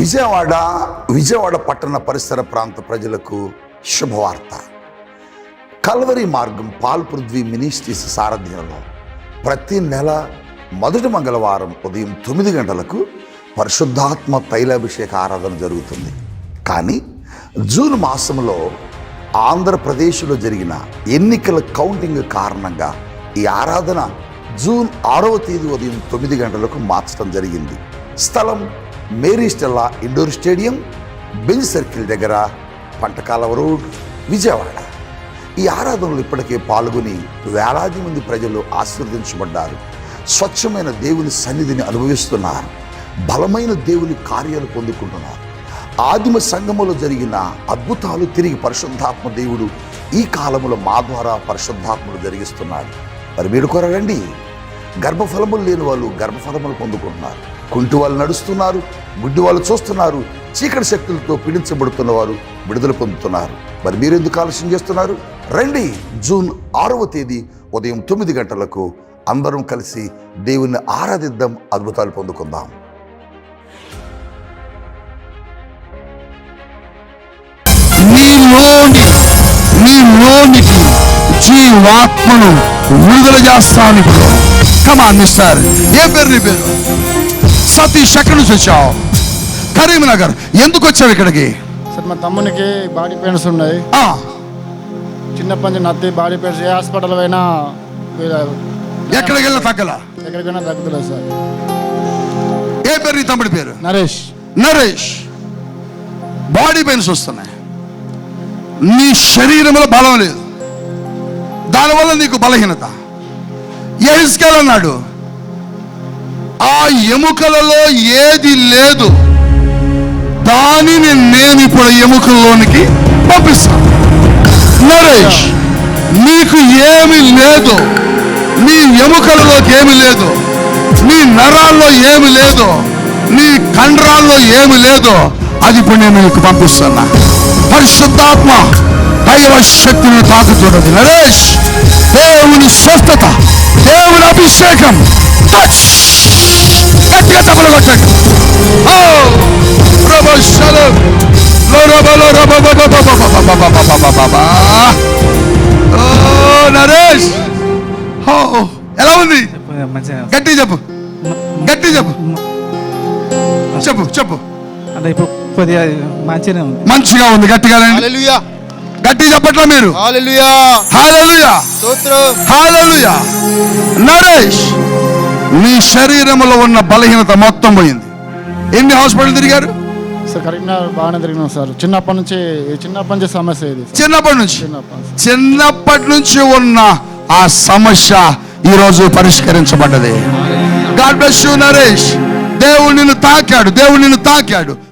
విజయవాడ విజయవాడ పట్టణ పరిసర ప్రాంత ప్రజలకు శుభవార్త. కల్వరి మార్గం పాల్పృథ్వీ మినిస్ట్రీస్ సారథ్యంలో ప్రతి నెల మొదటి మంగళవారం ఉదయం తొమ్మిది గంటలకు పరిశుద్ధాత్మ తైలాభిషేక ఆరాధన జరుగుతుంది. కానీ జూన్ మాసంలో ఆంధ్రప్రదేశ్లో జరిగిన ఎన్నికల కౌంటింగ్ కారణంగా ఈ ఆరాధన జూన్ ఆరవ తేదీ ఉదయం తొమ్మిది గంటలకు మార్చడం జరిగింది. స్థలం Mary Stella indoor stadium Benz circle దగ్గర పంటకాలవ రోడ్ విజయవాడ. ఈ ఆరాధనలు ఇప్పటికే పాల్గొని వేలాది మంది ప్రజలు ఆశీర్వదించబడ్డారు. స్వచ్ఛమైన దేవుని సన్నిధిని అనుభవిస్తున్నారు. బలమైన దేవుని కార్యాలు పొందుకుంటున్నారు. ఆదిమ సంఘములో జరిగిన అద్భుతాలు తిరిగి పరిశుద్ధాత్మ దేవుడు ఈ కాలములో మా ద్వారా పరిశుద్ధాత్మలు జరిగిస్తున్నాడు. మరి మీరు కొరగండి గర్భఫలములు లేని వాళ్ళు గర్భఫలములు పొందుకుంటున్నారు. కుంటి వాళ్ళు నడుస్తున్నారు గుడ్డి వాళ్ళు చూస్తున్నారు చీకటి శక్తులతో పీడించబడుతున్న వారు విడుదల పొందుతున్నారు. మరి మీరెందుకు ఆలస్యం చేస్తున్నారు? రండి జూన్ ఆరవ తేదీ ఉదయం తొమ్మిది గంటలకు అందరం కలిసి దేవుణ్ణి ఆరాధిద్దాం అద్భుతాలు పొందుకుందాం. నీలోని నీలోనికి జీవాత్మను విడుదల చేస్తాను ఇప్పుడు కమా మిస్టర్ ఏ పేరు నీ పేరు? సతీష్ ఎక్కడి నుంచి వచ్చావు కరీంనగర్ ఎందుకు వచ్చావు ఇక్కడికి? సార్ మా తమ్మునికి బాడీ పెయిన్స్ ఉన్నాయి. ఆ, చిన్నప్పటి నుంచి నత్తి బాడీ పెయిన్స్ ఏ హాస్పిటల్ వీళ్ళ- ఎక్కడికి వెళ్ళిన తగ్గల? ఎక్కడికైనా తగ్గుతలేదు సార్. ఏ పేరు నీ తమ్ముడి పేరు? నరేష్. నరేష్. బాడీ పెయిన్స్ వస్తున్నాయి. నీ శరీరంలో బలం లేదు. దానివల్ల నీకు బలహీనత. ఎహిస్కేల్ అన్నాడు? ఆ ఎముకలలో ఏది లేదు. దానిని నేను ఇప్పుడు ఎముకల్లోనికి పంపిస్తాను నరేష్ నీకు ఏమి లేదు. మీ ఎముకలలోకి ఏమి లేదు. మీ నరాల్లో ఏమి లేదు. నీ కండరాల్లో ఏమి లేదు. అది ఇప్పుడు నేను మీకు పంపిస్తున్నా. పరిశుద్ధాత్మ దైవ శక్తిని తాకుతున్నది. నరేష్ దేవుని స్వస్థత దేవుని అభిషేకం టచ్ గట్టిగా చెప్పలు కొట్టండి నరేష్ ఎలా ఉంది గట్టి చెప్పు గట్టి చెప్పు చెప్పు చెప్పు అంటే ఇప్పుడు కొద్దిగా మంచిగా ఉంది మంచిగా ఉంది గట్టిగా గట్టి చెప్పట్లా మీరు హాలెలుయా హాలెలుయా హాలెలుయా నరేష్ నీ శరీరంలో ఉన్న బలహీనత మొత్తం పోయింది. ఎన్ని హాస్పిటల్ తిరిగారు? సార్ కరీంనగర్ బాగానే తిరిగినాం సార్. చిన్నప్పటి నుంచి చిన్నప్పటి నుంచి సమస్య ఇది. చిన్నప్పటి నుంచి? చిన్నప్పటి నుంచి. చిన్నప్పటి నుంచి ఉన్న ఆ సమస్య ఈ రోజు పరిష్కరించబడ్డది. God bless you Naresh. దేవుడు నిన్ను తాకాడు దేవుడు నిన్ను తాకాడు.